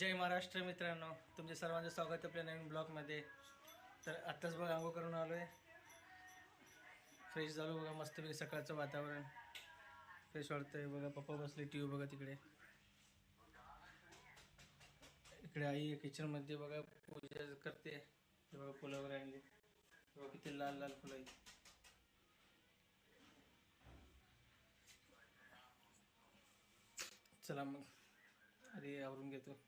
जय महाराष्ट्र मित्रांनो तुमचे सर्वांचं स्वागत आहे आपल्या नवीन ब्लॉगमध्ये. तर आत्ताच बघा आंघोळ करून आलो आहे फ्रेश झालो बघा मस्तपैकी सकाळचं वातावरण. फ्रेश वाटतंय बघा पप्पा बसले टी व्ही बघा तिकडे. इकडे आई किचनमध्ये बघा पूजा करते. बघा फुलं वगैरे आणली बघा किती लाल लाल फुलं आहेत. चला मग. अरे आवरून घेतो.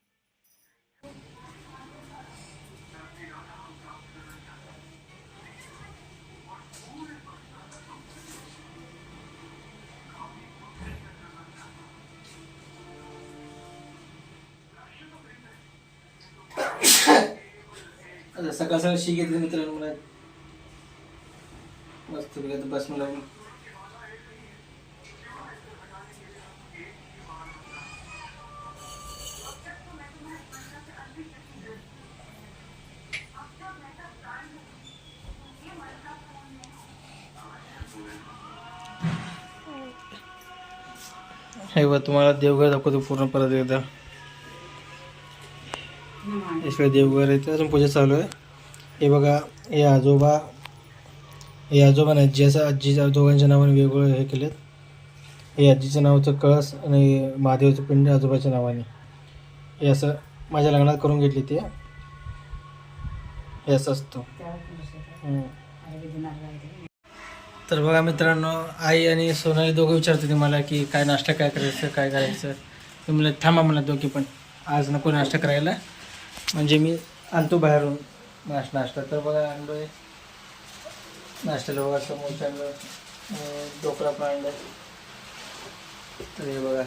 सकाळ सकाळ शी घेतली मित्रांनो मला. मस्त बस मला. हे बघ तुम्हाला देवघर दाखवतो पूर्ण परत एकदा. इकडे देवघर आहे ते अजून पूजा चालू आहे. हे बघा हे आजोबा हे आजोबा नाही आजी असं आजीच्या दोघांच्या नावाने वेगवेगळे हे केलेत. हे आजीचं नावाचं कळस आणि महादेवाचं पिंड आजोबाच्या नावाने. हे असं माझ्या लग्नात करून घेतली ते. हे असं असतो. तर बघा मित्रांनो आई आणि सोनाली दोघं विचारते होते मला की काय नाश्ता काय करायचं काय करायचं. मी थांबा मला दोघी पण. आज नको नाश्ता करायला. म्हणजे मी आणतो बाहेरून. नाश्ता नाश्ता तर बघा आणलो आहे नाश्त्याला बघा समोर आणलं ढोकळा पण आणलं तर हे बघा.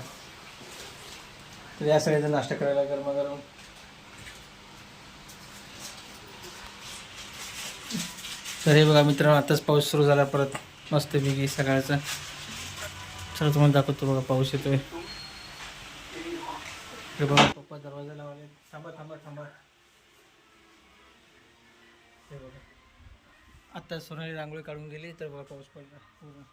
तर या सगळ्याचा नाश्ता करायला गरमागरम. तर हे बघा मित्रांनो आताच पाऊस सुरू झाला परत. मस्त मस्तपैकी सकाळचा. चला तुम्हाला दाखवतो बघा पाऊस येतोय. बघा पप्पा दरवाजा लावले थांबा थांबा थांबा. हे बघा. आत्ता सोनाली रांगोळी काढून गेली तर बघा पाऊस पडला. हो पूर्ण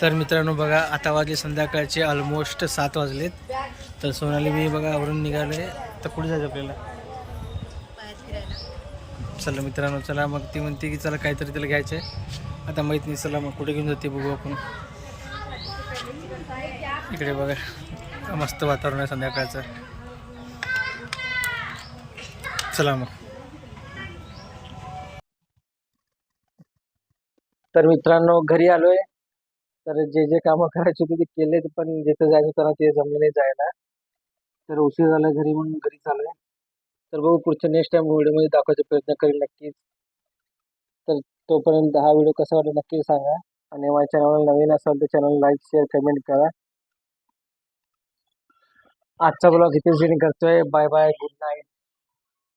तर मित्रांनो बघा आता वाजले संध्याकाळचे ऑलमोस्ट सात वाजलेत. तर सोनाली मी बघा आवरून निघाले. तर कुठे जायचं आपल्याला. चला मित्रांनो चला मग ती म्हणते की चला काहीतरी तिला घ्यायचं आहे आता माहीत नाही चला मग कुठे घेऊन जाते बघू आपण. इकडे बघा मस्त वातावरण आहे संध्याकाळचं. चला मग. तर मित्रांनो घरी आलोय. तर जे जे कामं करायचे होते ते केले पण जिथे जायचं होतं ना ते जमलं नाही जायला. तर उशीर झाला घरी म्हणून घरी चालू आहे तर बघू पुढच्या नेक्स्ट टाइम व्हिडिओमध्ये दाखवायचा प्रयत्न करेल नक्कीच. तर तोपर्यंत हा व्हिडिओ कसा वाटला नक्की सांगा. आणि माझ्या चॅनलला नवीन असाल तर चॅनल लाईक शेअर कमेंट करा. आजचा ब्लॉग इथे करतोय. Bye bye good night